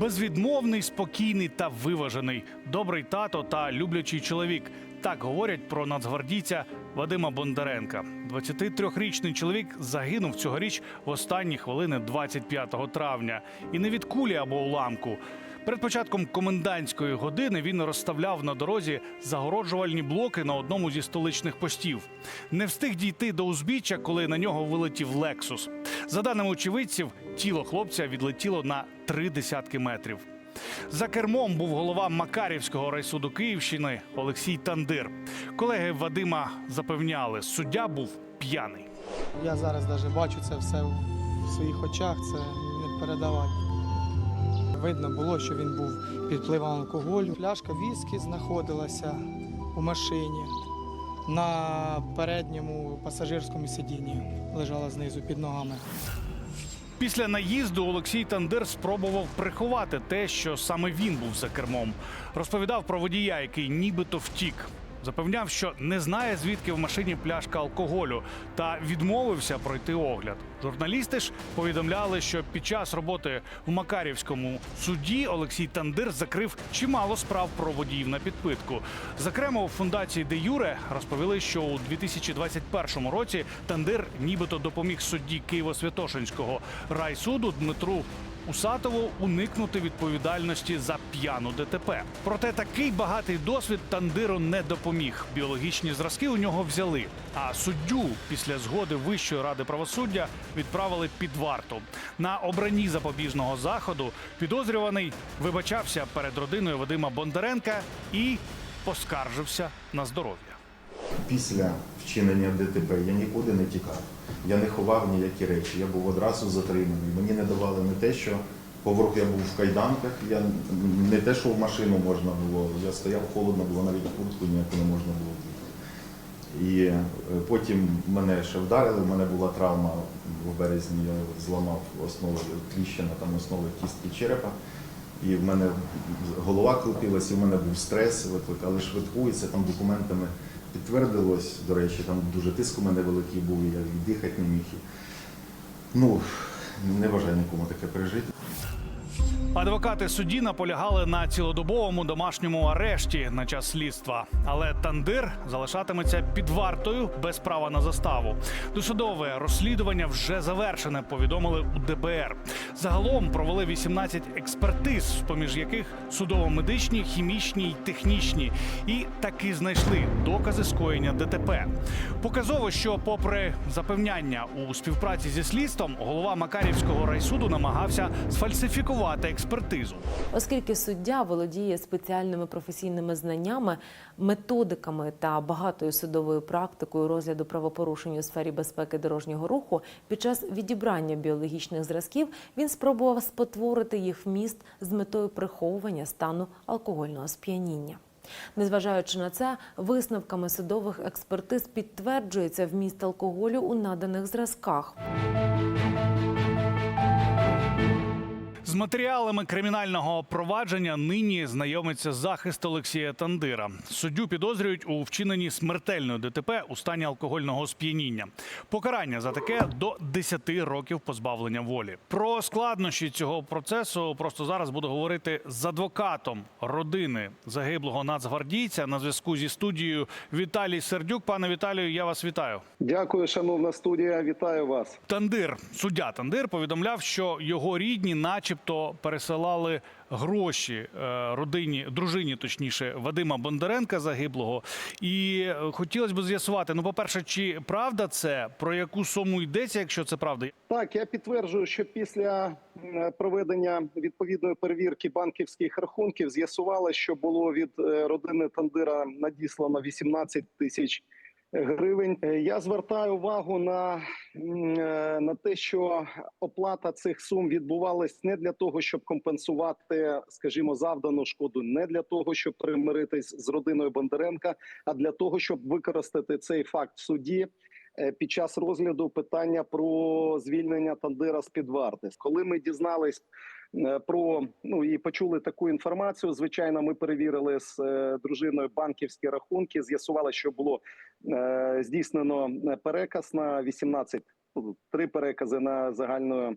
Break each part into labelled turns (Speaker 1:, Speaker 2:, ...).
Speaker 1: Безвідмовний, спокійний та виважений, добрий тато та люблячий чоловік. Так говорять про нацгвардійця Вадима Бондаренка. 23-річний чоловік загинув цьогоріч в останні хвилини 25 травня. І не від кулі або уламку. Перед початком комендантської години він розставляв на дорозі загороджувальні блоки на одному зі столичних постів. Не встиг дійти до узбіччя, коли на нього вилетів Лексус. За даними очевидців, тіло хлопця відлетіло на три десятки метрів. За кермом був голова Макарівського райсуду Київщини Олексій Тандир. Колеги Вадима запевняли, суддя був п'яний.
Speaker 2: Я зараз навіть бачу це все в своїх очах, це не передавати. Видно було, що він був під впливом алкоголю. Пляшка віскі знаходилася у машині. На передньому пасажирському сидінні лежала знизу під ногами.
Speaker 1: Після наїзду Олексій Тандир спробував приховати те, що саме він був за кермом. Розповідав про водія, який нібито втік. Запевняв, що не знає, звідки в машині пляшка алкоголю, та відмовився пройти огляд. Журналісти ж повідомляли, що під час роботи в Макарівському суді Олексій Тандир закрив чимало справ про водіїв на підпитку. Зокрема, у фундації Де Юре розповіли, що у 2021 році Тандир нібито допоміг судді Києво-Святошинського райсуду Дмитру Усатову уникнути відповідальності за п'яну ДТП. Проте такий багатий досвід Тандиру не допоміг. Біологічні зразки у нього взяли. А суддю після згоди Вищої ради правосуддя відправили під варту. На обранні запобіжного заходу підозрюваний вибачався перед родиною Вадима Бондаренка і поскаржився на здоров'я.
Speaker 3: Після вчинення ДТП я нікуди не тікав. Я не ховав ніякі речі. Я був одразу затриманий. Мені не давали не те, що поворот я був в кайданках, я не те, що в машину можна було. Я стояв холодно, було навіть куртку ніяку не можна було вдіти. І е, потім мене ще вдарили. У мене була травма в березні. Я зламав основу тріщина, там основи кістки черепа. І в мене голова крутилась, і в мене був стрес, викликали швидку, і це там документами підтвердилось. До речі, там дуже тиск у мене великий був, і я дихати не міг. Ну, не бажаю нікому таке пережити.
Speaker 1: Адвокати судді наполягали на цілодобовому домашньому арешті на час слідства, але Тандир залишатиметься під вартою без права на заставу. Досудове розслідування вже завершене. Повідомили у ДБР. Загалом провели 18 експертиз, поміж яких судово-медичні, хімічні й технічні, і таки знайшли докази скоєння ДТП. Показово, що, попри запевняння у співпраці зі слідством, голова Макарівського райсуду намагався сфальсифікувати експертизу.
Speaker 4: Оскільки суддя володіє спеціальними професійними знаннями, методиками та багатою судовою практикою розгляду правопорушень у сфері безпеки дорожнього руху, під час відібрання біологічних зразків він спробував спотворити їх вміст з метою приховування стану алкогольного сп'яніння. Незважаючи на це, висновками судових експертиз підтверджується вміст алкоголю у наданих зразках.
Speaker 1: З матеріалами кримінального провадження нині знайомиться захист Олексія Тандира. Суддю підозрюють у вчиненні смертельної ДТП у стані алкогольного сп'яніння. Покарання за таке до 10 років позбавлення волі. Про складнощі цього процесу просто зараз буду говорити з адвокатом родини загиблого нацгвардійця на зв'язку зі студією Віталій Сердюк. Пане Віталію, я вас вітаю.
Speaker 5: Дякую, шановна студія. Вітаю вас.
Speaker 1: Тандир, суддя Тандир повідомляв, що його рідні, начебто, пересилали гроші е, родині, дружині, точніше, Вадима Бондаренка загиблого. І е, хотілося б з'ясувати: ну, по-перше, чи правда це, про яку суму йдеться, якщо це правда?
Speaker 5: Так, я підтверджую, що після проведення відповідної перевірки банківських рахунків з'ясували, що було від е, родини Тандира надіслано 18 тисяч гривень. Е, Я звертаю увагу на, е, на те, що оплата цих сум відбувалась не для того, щоб компенсувати, скажімо, завдану шкоду, не для того, щоб примиритись з родиною Бондаренка, а для того, щоб використати цей факт в суді під час розгляду питання про звільнення Тандира з під варти. Коли ми дізнались е, про ну і почули таку інформацію, звичайно, ми перевірили з е, дружиною банківські рахунки. З'ясували, що було е, здійснено переказ на 18, ну, три перекази на загальною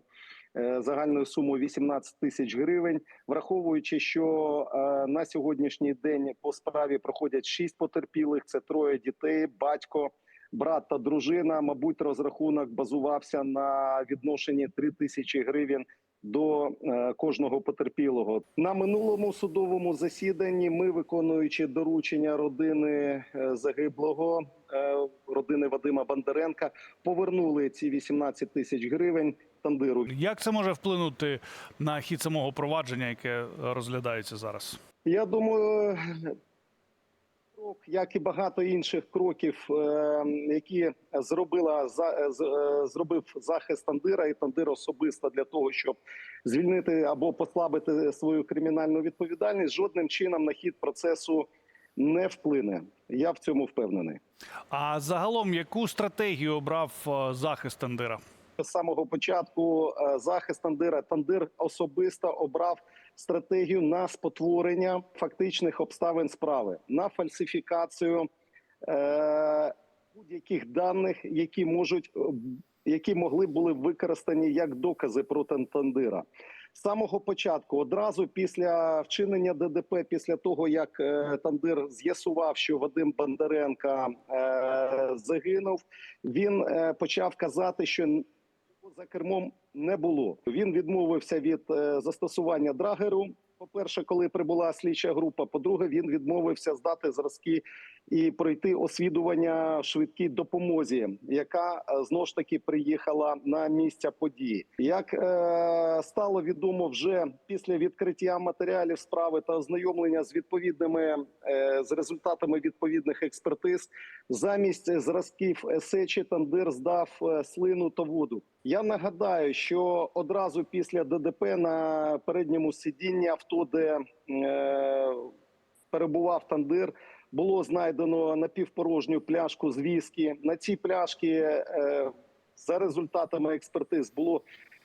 Speaker 5: е, загальною сумою 18 тисяч гривень, враховуючи, що е, на сьогоднішній день по справі проходять шість потерпілих. Це троє дітей, батько, брат та дружина. Мабуть, розрахунок базувався на відношенні 3 тисячі гривень до е, кожного потерпілого на минулому судовому засіданні. Ми, виконуючи доручення родини е, загиблого е, родини Вадима Бондаренка, повернули ці 18 тисяч гривень тандиру.
Speaker 1: Як це може вплинути на хід самого провадження, яке розглядається зараз?
Speaker 5: Я думаю, крок, як і багато інших кроків, е, які зробила за е, е, зробив захист Тандира і Тандир особисто для того, щоб звільнити або послабити свою кримінальну відповідальність, жодним чином на хід процесу не вплине. Я в цьому впевнений.
Speaker 1: А загалом, яку стратегію обрав захист Тандира?
Speaker 5: з самого початку захист Тандира. Тандир особисто обрав стратегію на спотворення фактичних обставин справи, на фальсифікацію е, будь-яких даних, які можуть е, які могли були використані як докази проти Тандира. З самого початку, одразу після вчинення ДДП, після того як е, Тандир з'ясував, що Вадим Бондаренка е, загинув, він е, почав казати, що за кермом не було. Він відмовився від е, застосування драгеру. По-перше, коли прибула слідча група. По-друге, він відмовився здати зразки і пройти освідування швидкій допомозі, яка е, знову ж таки приїхала на місця події. Як е, стало відомо вже після відкриття матеріалів справи та ознайомлення з відповідними е, з результатами відповідних експертиз, замість зразків сечі Тандир здав е, слину та воду. Я нагадаю, що одразу після ДДП на передньому сидінні авто, де е, перебував Тандир, було знайдено напівпорожню пляшку з віскі. На цій пляшці е, за результатами експертиз було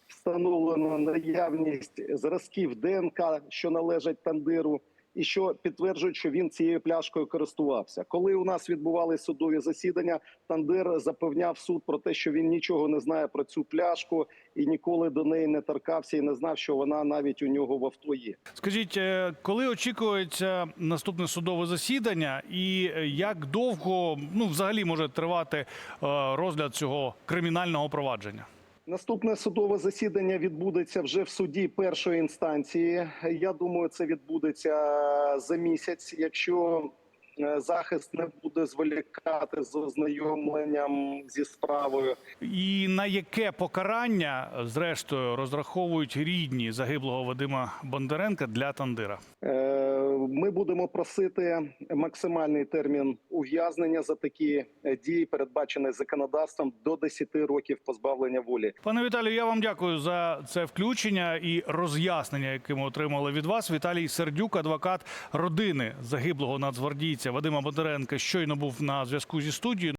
Speaker 5: встановлено наявність зразків ДНК, що належать Тандиру, і що підтверджують, що він цією пляшкою користувався. Коли у нас відбувалися судові засідання, Тандир запевняв суд про те, що він нічого не знає про цю пляшку і ніколи до неї не торкався і не знав, що вона навіть у нього в авто є.
Speaker 1: Скажіть, е, коли очікується наступне судове засідання, і е, як довго ну взагалі може тривати е, розгляд цього кримінального провадження?
Speaker 5: Наступне судове засідання відбудеться вже в суді першої інстанції. Я думаю, це відбудеться за місяць, якщо захист не буде зволікати з ознайомленням зі справою.
Speaker 1: І на яке покарання, зрештою, розраховують рідні загиблого Вадима Бондаренка для Тандира?
Speaker 5: Е, Ми будемо просити максимальний термін ув'язнення за такі е, дії, передбачені законодавством до 10 років позбавлення волі.
Speaker 1: Пане Віталію, я вам дякую за це включення і роз'яснення, яке ми отримали від вас. Віталій Сердюк, адвокат родини загиблого нацгвардійця Вадима Бондаренка, щойно був на зв'язку зі студією.